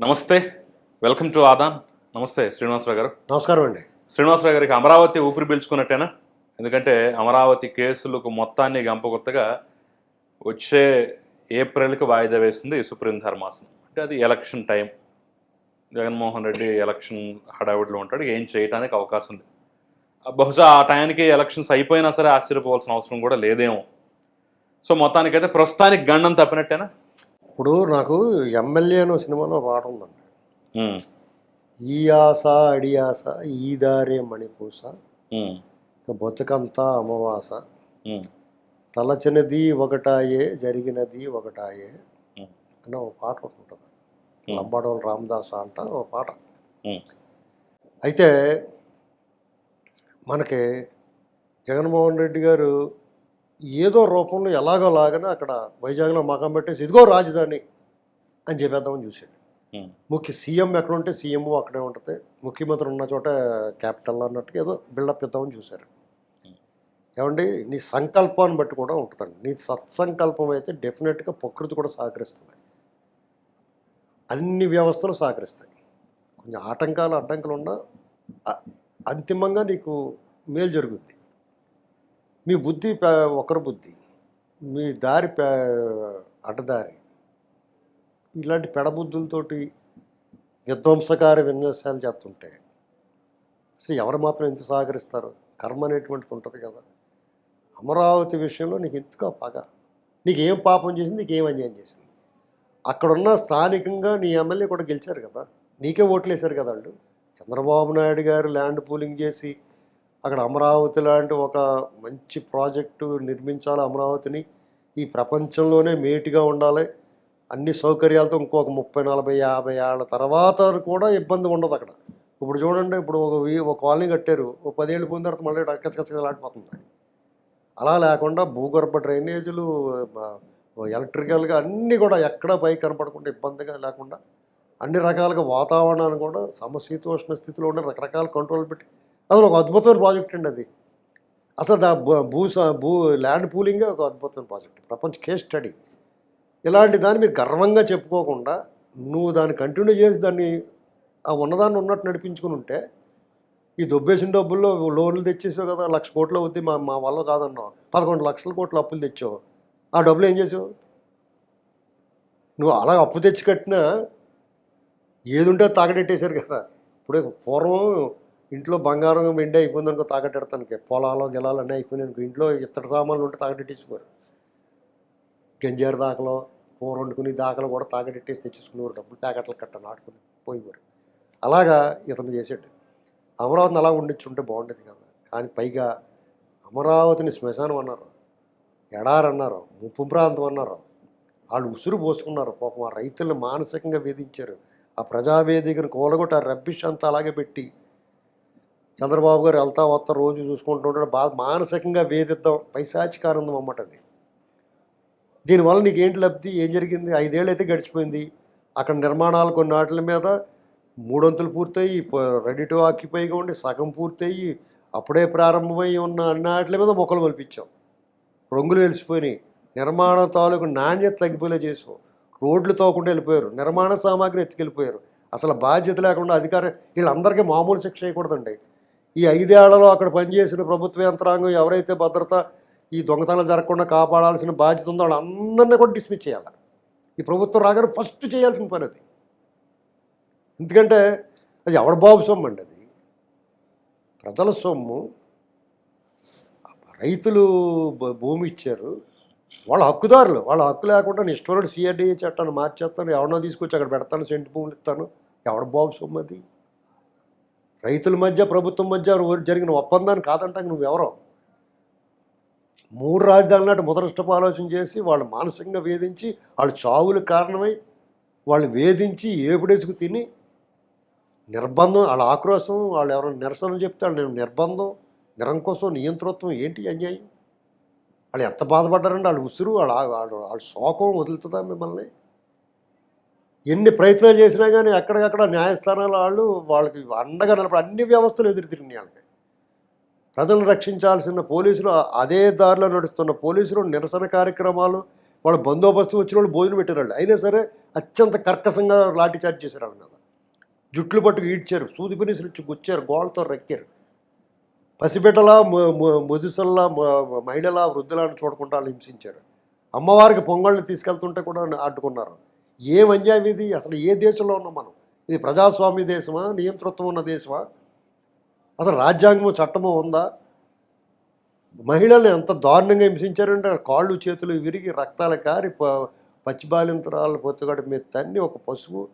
నమస్తే. Welcome to Aadan. నమస్తే శ్రీనివాసరావు గారు. నమస్కారం అండి. శ్రీనివాసరావు గారికి అమరావతి ఊపిరి పీల్చుకున్నట్టేనా? ఎందుకంటే అమరావతి కేసులకు మొత్తాన్ని గంపకొత్తగా వచ్చే ఏప్రిల్కి వాయిదా వేసింది సుప్రీం ధర్మాసనం. అంటే అది election time. Jaganmohan Reddy election హడావిడిలో ఉంటాడు. ఏం చేయడానికి అవకాశం ఉంది బహుశా ఆ టైంకి ఎలక్షన్స్ అయిపోయినా సరే ఆశ్చర్యపోవాల్సిన అవసరం కూడా లేదేమో. సో మొత్తానికైతే ప్రస్తుతానికి గండం తప్పినట్టేనా? ఇప్పుడు నాకు ఎమ్మెల్యే అనే సినిమాలో పాట ఉందండి. ఈ ఆశ అడి ఆశ ఈ దారే మణిపూస బతుకంతా అమావాస. తలచినది ఒకటాయే జరిగినది ఒకటాయే అని ఒక పాట ఉంటుంది. లంబాడోలు రామదాస అంట ఒక పాట. అయితే మనకి జగన్మోహన్ రెడ్డి గారు ఏదో రూపంలో ఎలాగోలాగనే అక్కడ వైజాగ్లో మకం పెట్టేసి ఇదిగో రాజధాని అని చెప్పేద్దామని చూశాడు. ముఖ్య సీఎం ఎక్కడ ఉంటే సీఎం అక్కడే ఉంటుంది. ముఖ్యమంత్రి ఉన్న చోట క్యాపిటల్ అన్నట్టుగా ఏదో బిల్డప్ ఇద్దామని చూశారు. ఏమండి? నీ సంకల్పాన్ని బట్టి కూడా ఉంటుందండి. నీ సత్సంకల్పం అయితే డెఫినెట్గా ప్రకృతి కూడా సహకరిస్తుంది. అన్ని వ్యవస్థలు సహకరిస్తాయి. కొంచెం ఆటంకాలు అడ్డంకులు ఉన్నా అంతిమంగా నీకు మేలు జరుగుద్ది. మీ బుద్ధి పే- ఒకరి బుద్ధి మీ దారి పే- అడ్డదారి. ఇలాంటి పెడబుద్ధులతోటి విధ్వంసకార విన్యాసాలు చేస్తుంటే అసలు ఎవరు మాత్రం ఎంత సహకరిస్తారు? కర్మ అనేటువంటిది ఉంటుంది కదా. అమరావతి విషయంలో నీకు ఎందుకు పగ? నీకేం పాపం చేసింది? నీకు ఏం అన్యాయం చేసింది? అక్కడున్న స్థానికంగా నీ ఎమ్మెల్యే కూడా గెలిచారు కదా. నీకే ఓట్లేశారు కదా వాళ్ళు. చంద్రబాబు నాయుడు గారు ల్యాండ్ పూలింగ్ చేసి అక్కడ అమరావతి లాంటి ఒక మంచి ప్రాజెక్టు నిర్మించాలి అమరావతిని. ఈ ప్రపంచంలోనే మేటిగా ఉండాలి. అన్ని సౌకర్యాలతో ఇంకొక ముప్పై నలభై యాభై ఏళ్ళ తర్వాత కూడా ఇబ్బంది ఉండదు అక్కడ. ఇప్పుడు చూడండి ఇప్పుడు ఒక వీ- ఒక కాలనీ కట్టారు. ఒక పదేళ్ళు పోయిన తర్వాత మళ్ళీ కచ్చకచ్చలాడిపోతుంది అలా లేకుండా భూగర్భ డ్రైనేజీలు ఎలక్ట్రికల్గా అన్నీ కూడా ఎక్కడ పైకి కనపడకుండా ఇబ్బందిగా లేకుండా అన్ని రకాలుగా వాతావరణాన్ని కూడా సమశీతోష్ణ స్థితిలో ఉండే రకరకాల కంట్రోల్ పెట్టి అసలు ఒక అద్భుతమైన ప్రాజెక్ట్ అండి అది. అసలు దా భూ భూ భూ ల్యాండ్ పూలింగే ఒక అద్భుతమైన ప్రాజెక్ట్. ప్రపంచ కేస్ స్టడీ. ఇలాంటి దాన్ని మీరు గర్వంగా చెప్పుకోకుండా నువ్వు దాన్ని కంటిన్యూ చేసి దాన్ని ఆ ఉన్నదాన్ని ఉన్నట్టు నడిపించుకుని ఉంటే ఈ దొబ్బేసిన డబ్బుల్లో లోన్లు తెచ్చేసావు కదా లక్ష కోట్లు అవుద్ది మా మా వల్ల కాదన్నావు. పదకొండు లక్షల కోట్ల అప్పులు తెచ్చావు. ఆ డబ్బులు ఏం చేసావు? నువ్వు అలా అప్పు తెచ్చి కట్టినా ఏది ఉంటే తాకటెట్టేశారు కదా. ఇప్పుడు పూర్వం ఇంట్లో బంగారం వెండి అయిపోయింది అనుకో తాకటెడతానికి పొలాలు గిలాలు అన్నీ అయిపోయినాయి అనుకో. ఇంట్లో ఇత్తడి సామాన్లు ఉంటే తాకటెట్టేసుకోరు గంజారు దాకలో కూర వండుకుని దాకలు కూడా తాకటెట్టేసి తెచ్చేసుకునేవారు. డబ్బులు తాకట్లు కట్ట నాటుకుని పోయేవారు. అలాగా ఇతను చేసాడు అమరావతిని అలా ఉండించుంటే బాగుండేది కదా. కానీ పైగా అమరావతిని శ్మశానం అన్నారు. ఎడారు అన్నారు. ముప్పు ప్రాంతం అన్నారు. వాళ్ళు ఉసురు పోసుకున్నారు. పాపం ఆ రైతులను మానసికంగా వేధించారు. ఆ ప్రజావేదికను కూలగొట్టి ఆ రబ్బిష్ అంతా అలాగే పెట్టి చంద్రబాబు గారు వెళ్తా వస్తా రోజు చూసుకుంటూ ఉంటాడు. బాగా మానసికంగా వేధిద్దాం. పైశాచికానందం అన్నమాట అది. దీనివల్ల నీకు ఏంటి లబ్ధి? ఏం జరిగింది? ఐదేళ్ళు అయితే గడిచిపోయింది. అక్కడ నిర్మాణాలు కొన్ని వాటి మీద మూడొంతులు పూర్తయి రెడీ టు ఆక్యుపైగా ఉండి సగం పూర్తయి అప్పుడే ప్రారంభమై ఉన్న అన్నాటి మీద మొక్కలు మలిపించాం. రంగులు వెలిసిపోయినాయి. నిర్మాణ తాలూకు నాణ్యత తగ్గిపోయేలా చేసాం. రోడ్లు తోకుండా వెళ్ళిపోయారు. నిర్మాణ సామాగ్రి ఎత్తుకెళ్ళిపోయారు. అసలు బాధ్యత లేకుండా అధికారం వీళ్ళందరికీ మామూలు శిక్ష వేయకూడదండి ఈ ఐదేళ్ళలో అక్కడ పనిచేసిన ప్రభుత్వ యంత్రాంగం ఎవరైతే భద్రత ఈ దొంగతనాలు జరగకుండా కాపాడాల్సిన బాధ్యత ఉందో వాళ్ళందరినీ కూడా డిస్మిస్ చేయాలి. ఈ ప్రభుత్వం రాగానే ఫస్ట్ చేయాల్సిన పని అది. ఎందుకంటే అది ఎవడ బాబు సొమ్ము అండి అది? ప్రజల సొమ్ము. రైతులు భూ- భూమి ఇచ్చారు. వాళ్ళ హక్కుదారులు. వాళ్ళ హక్కు లేకుండా నేను సిఆర్డీఏ చట్టాన్ని మార్చేస్తాను. ఎవరినో తీసుకొచ్చి అక్కడ పెడతాను సెంటు భూములు ఇస్తాను. ఎవడ బాబు సొమ్ము అది? రైతుల మధ్య ప్రభుత్వం మధ్య జరిగిన ఒప్పందాన్ని కాదంటాక నువ్వెవరో? మూడు రాజధానులు నాటి ముదరష్టపు ఆలోచన చేసి వాళ్ళు మానసికంగా వేధించి వాళ్ళు చావులకు కారణమై వాళ్ళు వేధించి ఏపుడేసుకు తిని నిర్బంధం వాళ్ళ ఆక్రోశం వాళ్ళు ఎవరైనా నిరసన చెప్తే వాళ్ళు నేను నిర్బంధం నిరంకుశం నియంతృత్వం ఏంటి అన్యాయం? వాళ్ళు ఎంత బాధపడ్డారంటే వాళ్ళు ఉసురు వాళ్ళ వాళ్ళు వాళ్ళ శోకం వదులుతుందా మిమ్మల్ని? ఎన్ని ప్రయత్నాలు చేసినా కానీ ఎక్కడికక్కడ న్యాయస్థానాల వాళ్ళు వాళ్ళకి అండగా నిలబడి అన్ని వ్యవస్థలు ఎదురు తిరిగినాయి వాళ్ళకి. ప్రజలను రక్షించాల్సిన పోలీసులు అదే దారిలో నడుస్తున్న పోలీసులు నిరసన కార్యక్రమాలు వాళ్ళ బందోబస్తు వచ్చిన వాళ్ళు భోజనం పెట్టారు వాళ్ళు అయినా సరే అత్యంత కర్కశంగా లాఠీ చార్జ్ చేశారు వాళ్ళ మీద జుట్లు పట్టుకు ఈడ్చారు సూది పినిసులు ఇచ్చి గుచ్చారు గోళ్ళతో రెక్కారు. పసిబిడ్డలా ముదుసల్లా మహిళల మహిళలా చూడకుండా వాళ్ళు హింసించారు. అమ్మవారికి పొంగళ్ళు తీసుకెళ్తుంటే కూడా అడ్డుకున్నారు ఏం అన్యాయం ఇది అసలు ఏ దేశంలో ఉన్నాం మనం? ఇది ప్రజాస్వామ్య దేశమా? నియంతృత్వం ఉన్న దేశమా? అసలు రాజ్యాంగము చట్టము ఉందా? మహిళల్ని ఎంత దారుణంగా హింసించారంటే కాళ్ళు చేతులు విరిగి రక్తాలు కారి ప- పచ్చి పొత్తుగడ మీద తన్ని ఒక పశువు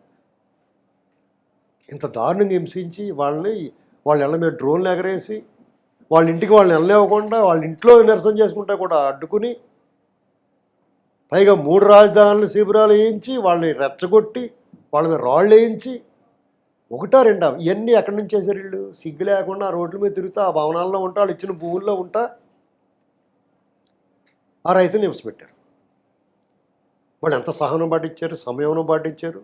ఇంత దారుణంగా హింసించి వాళ్ళని వాళ్ళ ఇళ్ళ మీద డ్రోన్లు ఎగరేసి వాళ్ళ ఇంటికి వాళ్ళని వెళ్ళనివ్వకుండా వాళ్ళ ఇంట్లో నిరసన చేసుకుంటే కూడా అడ్డుకుని పైగా మూడు రాజధానులు శిబిరాలు వేయించి వాళ్ళని రెచ్చగొట్టి వాళ్ళ మీద రాళ్ళు వేయించి ఒకటా రెండా ఇవన్నీ ఎక్కడి నుంచి చేశారు వీళ్ళు? సిగ్గు లేకుండా ఆ రోడ్ల మీద తిరుగుతా ఆ భవనాల్లో ఉంటా వాళ్ళు ఇచ్చిన భూముల్లో ఉంటా. ఆ రైతుని పెట్టారు వాళ్ళు ఎంత సహనం పాటించారు సమయం పాటించారు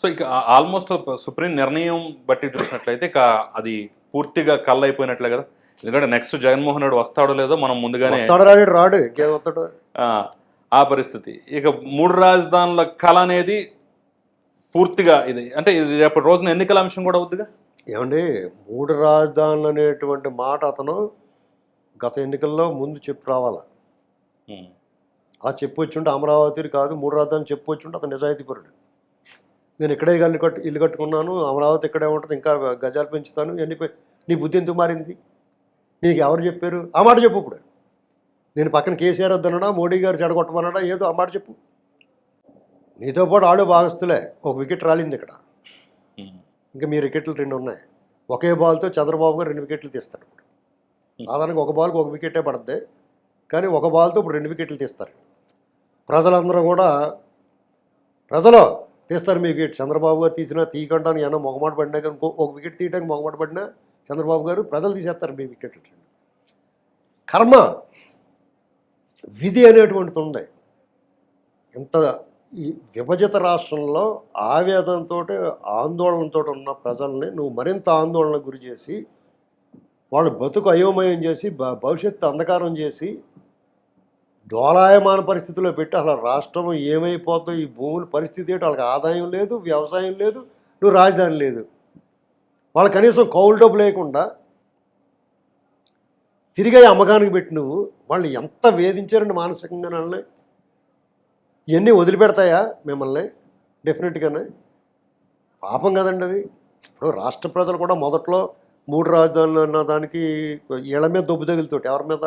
సో ఇక ఆల్మోస్ట్ సుప్రీం నిర్ణయం బట్టి చూసినట్లయితే ఇక అది పూర్తిగా కళ్ళు అయిపోయినట్లే కదా. ఎందుకంటే నెక్స్ట్ జగన్మోహన్ రెడ్డి వస్తాడో లేదో మనం ముందుగానే రాడు. ఆ, పరిస్థితి. ఇక మూడు రాజధానుల కళ అనేది పూర్తిగా ఇది. అంటే ఇది రేపటి రోజున ఎన్నికల అంశం కూడా అవుద్దిగా? ఏమండి మూడు రాజధానులు అనేటువంటి మాట అతను గత ఎన్నికల్లో ముందు చెప్పి రావాలా. ఆ చెప్పు వచ్చుంటే అమరావతి కాదు మూడు రాజధానులు చెప్పు వచ్చుంటే అతను నిజాయితీపరుడు. నేను ఇక్కడే ఇల్లు కట్టు ఇల్లు కట్టుకున్నాను అమరావతి ఇక్కడే ఉంటుంది ఇంకా గజాలు పెంచుతాను పె- నీ బుద్ధి ఎందుకు మారింది? నీకు ఎవరు చెప్పారు? ఆ మాట చెప్పు ఇప్పుడు. నేను పక్కన కేసీఆర్ వద్దనడా మోడీ గారు చెడగొట్టమన్నాడా? ఏదో ఆ మాట చెప్పు. నీతో పాటు ఆడు భాగస్తులే ఒక వికెట్ రాలింది ఇక్కడ. ఇంకా మీ వికెట్లు రెండు ఉన్నాయి. ఒకే బాల్తో చంద్రబాబు గారు రెండు వికెట్లు తీస్తాడు ఇప్పుడు. సాధారణంగా ఒక బాల్కి ఒక వికెటే పడుద్ది. కానీ ఒక బాల్తో ఇప్పుడు రెండు వికెట్లు తీస్తారు. ప్రజలందరూ కూడా ప్రజలు తీస్తారు మీ వికెట్. చంద్రబాబు గారు తీసినా తీయకుండా ఏమన్నా మొగమాట పడినా కానీ ఒక వికెట్ తీయడానికి మొగమాట పడినా చంద్రబాబు గారు ప్రజలు తీసేస్తారు మీ వికెట్లు కర్మ విధి అనేటువంటిది ఉంది. ఇంత ఈ విభజిత రాష్ట్రంలో ఆవేదనతో ఆందోళనతో ఉన్న ప్రజల్ని నువ్వు మరింత ఆందోళన గురి చేసి వాళ్ళు బతుకు అయోమయం చేసి భ- భవిష్యత్తు అంధకారం చేసి డోలాయమాన పరిస్థితిలో పెట్టి అసలు రాష్ట్రం ఏమైపోతుందో ఈ భూముల పరిస్థితి ఏంటి వాళ్ళకి ఆదాయం లేదు వ్యవసాయం లేదు నువ్వు రాజధాని లేదు. వాళ్ళు కనీసం కౌలు డబ్బు లేకుండా తిరిగి అమ్మకానికి పెట్టి నువ్వు వాళ్ళు ఎంత వేధించారండి మానసికంగా వాళ్ళని? ఇవన్నీ వదిలిపెడతాయా మిమ్మల్ని? డెఫినెట్గానే. పాపం కదండి అది. ఇప్పుడు రాష్ట్ర ప్రజలు కూడా మొదట్లో మూడు రాజధానులు అన్న దానికి ఇళ్ళ మీద దొబ్బు తగులుతోటి ఎవరి మీద?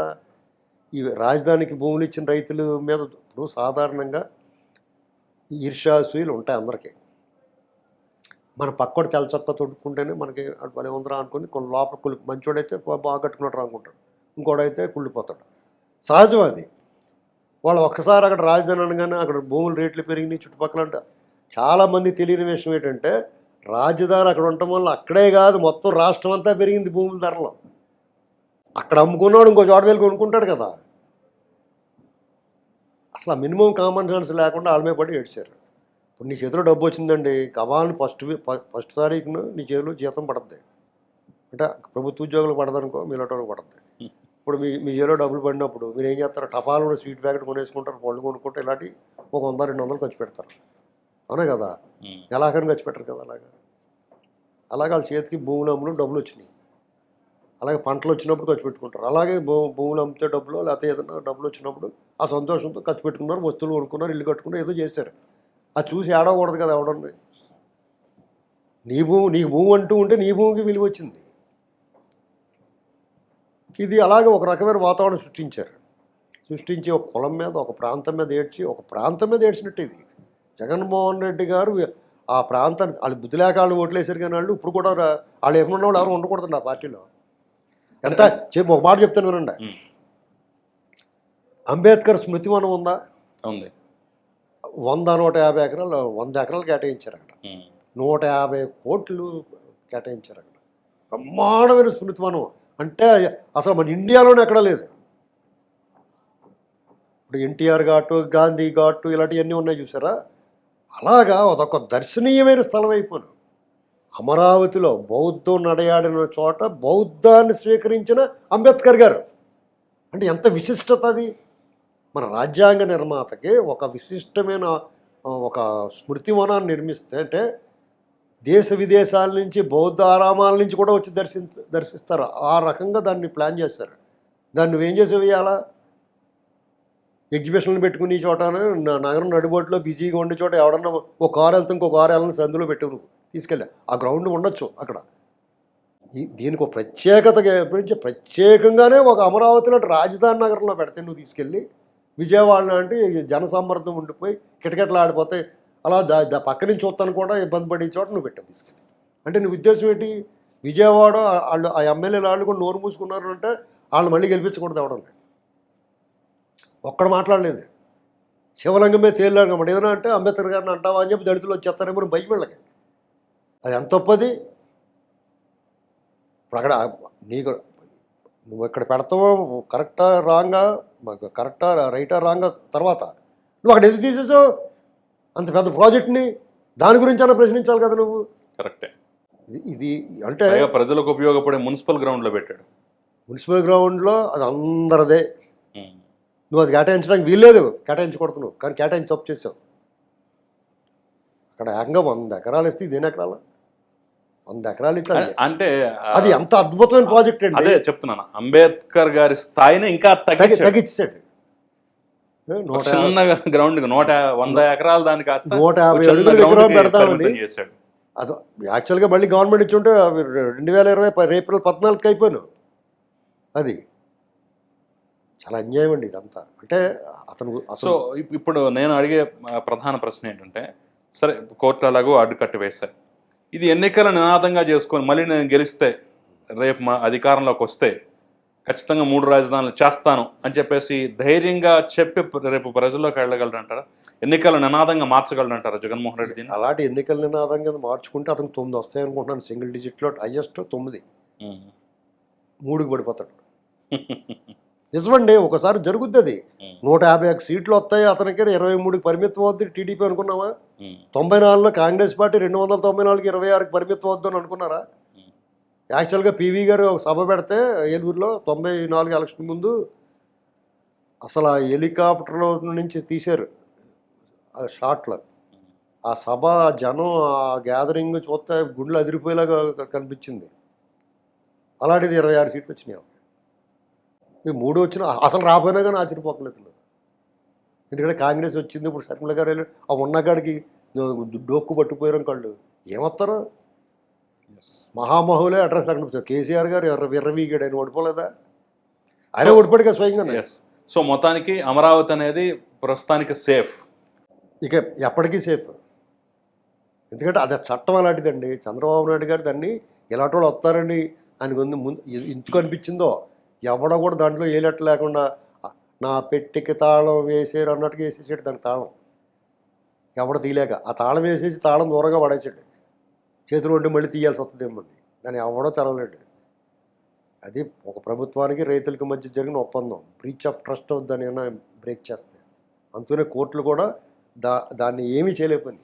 ఈ రాజధానికి భూములు ఇచ్చిన రైతుల మీద ఇప్పుడు సాధారణంగా ఈర్ష్యాసూయులు ఉంటాయి అందరికీ. మన పక్కడు తెల్ల చెత్త తొడుక్కుంటేనే మనకి భలే ఉందిరా అనుకుని కొన్ని లోపల కుళ్ళి మంచోడైతే బాగా కట్టుకున్నట్టు అనుకుంటాడు ఇంకోడైతే కుళ్ళిపోతాడు. సహజం అది. వాళ్ళు ఒక్కసారి అక్కడ రాజధాని అనగానే అక్కడ భూముల రేట్లు పెరిగినాయి చుట్టుపక్కల అంటే. చాలామంది తెలియని విషయం ఏంటంటే రాజధాని అక్కడ ఉండటం వల్ల అక్కడే కాదు మొత్తం రాష్ట్రం అంతా పెరిగింది భూముల ధరలు. అక్కడ అమ్ముకున్నాడు ఇంకో చోట వెళ్ళి కొనుక్కుంటాడు కదా. అసలు మినిమం కామన్ సెన్స్ లేకుండా వాళ్ళ పడి ఏడ్చారు. ఇప్పుడు నీ చేతిలో డబ్బు వచ్చిందండి కవాలని ఫస్ట్ ఫస్ట్ తారీఖున నీ చేతిలో జీతం పడుద్ది. అంటే ప్రభుత్వ ఉద్యోగులు పడదనుకో మీలోటోళ్ళకి పడుద్ది. ఇప్పుడు మీ మీ చేతిలో డబ్బులు పడినప్పుడు మీరు ఏం చేస్తారు? టపాలు కూడా స్వీట్ ప్యాకెట్ కొనేసుకుంటారు పళ్ళు కొనుక్కుంటారు ఇలాంటి ఒక వంద రెండు వందలు ఖర్చు పెడతారు. అవునా కదా. ఎలాగని ఖర్చు పెట్టరు కదా అలాగా? అలాగే వాళ్ళ చేతికి భూములు అమ్ములు డబ్బులు వచ్చినాయి. అలాగే పంటలు వచ్చినప్పుడు ఖర్చు పెట్టుకుంటారు. అలాగే భూ భూములు అమ్మితే డబ్బులు లేకపోతే ఏదైనా డబ్బులు వచ్చినప్పుడు ఆ సంతోషంతో ఖర్చు పెట్టుకున్నారు వస్తువులు కొనుక్కున్నారు ఇల్లు కట్టుకున్నారు ఏదో చేశారు. అది చూసి ఏడవకూడదు కదా ఎవడండి నీ భూమి నీకు భూమి అంటూ ఉంటే నీ భూమికి విలువ వచ్చింది. ఇది అలాగే ఒక రకమైన వాతావరణం సృష్టించారు. సృష్టించి ఒక కులం మీద ఒక ప్రాంతం మీద ఏడ్చి ఒక ప్రాంతం మీద ఏడ్చినట్టు ఇది. జగన్మోహన్ రెడ్డి గారు ఆ ప్రాంతానికి వాళ్ళు బుద్ధి లేక వాళ్ళు ఓట్లేసారు కానీ వాళ్ళు ఇప్పుడు కూడా వాళ్ళు ఏమన్నా వాళ్ళు ఎవరు ఉండకూడదండి ఆ పార్టీలో. ఎంత చెప్పు ఒక మాట చెప్తాను వినండి. అంబేద్కర్ స్మృతివనం ఉందా? ఉంది. వంద నూట యాభై ఎకరాలు వంద ఎకరాలు కేటాయించారు అక్కడ. నూట యాభై కోట్లు కేటాయించారు అక్కడ బ్రహ్మాండమైన స్మృతివనం అంటే అసలు మన ఇండియాలోనే ఎక్కడా లేదు. ఇప్పుడు ఎన్టీఆర్ ఘాటు గాంధీ ఘాటు ఇలాంటివన్నీ ఉన్నాయి చూసారా? అలాగా అదొక దర్శనీయమైన స్థలం అయిపోను. అమరావతిలో బౌద్ధం నడయాడిన చోట బౌద్ధాన్ని స్వీకరించిన అంబేద్కర్ గారు. అంటే ఎంత విశిష్టత అది? మన రాజ్యాంగ నిర్మాతకి ఒక విశిష్టమైన ఒక స్మృతి వనాన్ని నిర్మిస్తే అంటే దేశ విదేశాల నుంచి బౌద్ధ ఆరామాల నుంచి కూడా వచ్చి దర్శించ దర్శిస్తారు. ఆ రకంగా దాన్ని ప్లాన్ చేస్తారు దాన్ని నువ్వేం చేసి వేయాలా ఎగ్జిబిషన్లు పెట్టుకుని చోట నగరం నడిబొట్టులో బిజీగా ఉండే చోట ఎవడన్నా ఒక కారు వెళ్తే ఇంకో కారు వెళ్ళని సందులో పెట్టు నువ్వు. తీసుకెళ్ళా. ఆ గ్రౌండ్ ఉండొచ్చు అక్కడ. దీనికి ఒక ప్రత్యేకత ప్రత్యేకంగానే ఒక అమరావతిలో రాజధాని నగరంలో పెడితే నువ్వు తీసుకెళ్ళి విజయవాడలో అంటే జనసమ్మర్దం ఉండిపోయి కిటకెట్లు ఆడిపోతే అలా దా దా పక్క నుంచి చూస్తాను కూడా ఇబ్బంది పడే చోట నువ్వు పెట్టావు తీసుకెళ్ళి. అంటే నీ ఉద్దేశం ఏంటి? విజయవాడ వాళ్ళు ఆ ఎమ్మెల్యేలు వాళ్ళు కూడా నోరు మూసుకున్నారు అంటే వాళ్ళు మళ్ళీ గెలిపించకూడదు ఎవడం ఒక్కడ మాట్లాడలేదు. శివలింగమే తేలిలాగా కాబట్టి ఏదైనా అంటే అంబేద్కర్ గారిని అంటావా అని చెప్పి దళితులు వచ్చేస్తారేమో మనం భయం అది ఎంత తప్పది? ఇప్పుడు అక్కడ నీకు నువ్వు ఇక్కడ పెడతావో కరెక్టా రాంగా కరెక్టా రైటా రాంగా తర్వాత? నువ్వు అక్కడ ఎందుకు తీసేసావు? అంత పెద్ద ప్రాజెక్ట్ని దాని గురించి అన్న ప్రశ్నించాలి కదా నువ్వు? కరెక్టే. ఇది- అంటే ప్రజలకు ఉపయోగపడే మున్సిపల్ గ్రౌండ్లో పెట్టాడు. మున్సిపల్ గ్రౌండ్లో అది అందరిదే. నువ్వు అది కేటాయించడానికి వీల్లేదు. కేటాయించకూడదు నువ్వు. కానీ కేటాయించి తప్పు చేసావు. అక్కడ ఏకంగా వంద ఎకరాలు ఇస్తే ఇది ఎన్ని ఎకరాలు? వంద ఎకరాలు ఇస్తే అది- అంటే అది ఎంత అద్భుతమైన ప్రాజెక్ట్ అండి. అదే చెప్తున్నాను. అంబేద్కర్ గారి స్థాయిని ఇంకా తగ్గి తగ్గించాడు. చిన్న గ్రౌండ్ నూట వంద ఎకరాలు దానికి నూట యాభై అడుగులు పెడతామండి. అది యాక్చువల్గా మళ్ళీ గవర్నమెంట్ ఇచ్చి ఉంటే రెండు వేల ఇరవై ఏప్రిల్ పద్నాలుగుకి అయిపోయాను అది చాలా అన్యాయం అండి ఇదంతా. అంటే అతను సో ఇప్పుడు నేను అడిగే ప్రధాన ప్రశ్న ఏంటంటే సరే కోర్టు అలాగో అడ్డుకట్ట వేశారు. ఇది ఎన్నికల నినాదంగా చేసుకొని మళ్ళీ నేను గెలిస్తే రేపు మా అధికారంలోకి వస్తే ఖచ్చితంగా మూడు రాజధానులు చేస్తాను అని చెప్పేసి ధైర్యంగా చెప్పి రేపు ప్రజల్లోకి వెళ్ళగలరంటారా ఎన్నికల నినాదంగా మార్చగలరంటారా జగన్మోహన్ రెడ్డి దీన్ని అలాంటి ఎన్నికల నినాదం కింద మార్చుకుంటే అతను తొమ్మిది వస్తాయి అనుకుంటున్నాను సింగిల్ డిజిట్లో హయ్యెస్ట్ తొమ్మిది. మూడుకి పడిపోతాడు నిజమండి ఒకసారి జరుగుద్ది అది. నూట యాభై సీట్లు వస్తాయి అతనికి ఇరవై మూడుకి పరిమితం అవుద్ది టీడీపీ అనుకున్నావా. తొంభై నాలుగులో కాంగ్రెస్ పార్టీ రెండు వందల తొంభై నాలుగు ఇరవై ఆరుకి పరిమితం అవుద్దు అని అనుకున్నారా. యాక్చువల్గా పీవీ గారు ఒక సభ పెడితే ఏలూరులో తొంభై నాలుగు ఎలక్షన్ ముందు అసలు ఆ హెలికాప్టర్లో నుంచి తీశారు ఆ షాట్లో. ఆ సభ జనం ఆ గ్యాదరింగ్ చూస్తే గుండెలు అదిరిపోయేలాగా కనిపించింది. అలాంటిది ఇరవై ఆరు సీట్లు వచ్చినాయి. ఈ మూడు వచ్చిన అసలు రాపోయినా కానీ ఆశ్చర్యపోకలేదు. ఎందుకంటే కాంగ్రెస్ వచ్చింది ఇప్పుడు శర్మిల గారు ఆ ఉన్నగాడికి డోక్కు పట్టుకుపోయారు కళ్ళు. ఏమొస్తారు Yes. మహామహులే అడ్రస్ లేకుండా కేసీఆర్ గారు ఎర్ర విర్రవీగాడు ఆయన ఓడిపోలేదా? ఆయన ఓడిపోయాడు కదా స్వయంగా Yes. సో మొత్తానికి అమరావతి అనేది ప్రస్తుతానికి సేఫ్ ఇక ఎప్పటికీ సేఫ్ ఎందుకంటే అది చట్టం అలాంటిదండి. చంద్రబాబు నాయుడు గారు దాన్ని ఇలాంటి వాళ్ళు వస్తారని ఆయనకు ముందు ఎందుకు అనిపించిందో ఎవడ కూడా దాంట్లో ఏలెట్ లేకుండా "ఆ, నా పెట్టికి తాళం వేసారు అన్నట్టుగా వేసేసాడు దానికి తాళం. ఎవడ తీయలేక. ఆ తాళం వేసేసి తాళం దూరంగా పడేసాడు. చేతిలో ఉండి మళ్ళీ తీయాల్సి వస్తుంది ఏమండి దాన్ని ఎవడో తెరవలేడు. అది ఒక ప్రభుత్వానికి రైతులకి మధ్య జరిగిన ఒప్పందం. బ్రీచ్ ఆఫ్ ట్రస్ట్ దాన్ని బ్రేక్ చేస్తే. అందుకనే కోర్టులు కూడా దా దాన్ని ఏమీ చేయలేకపోయింది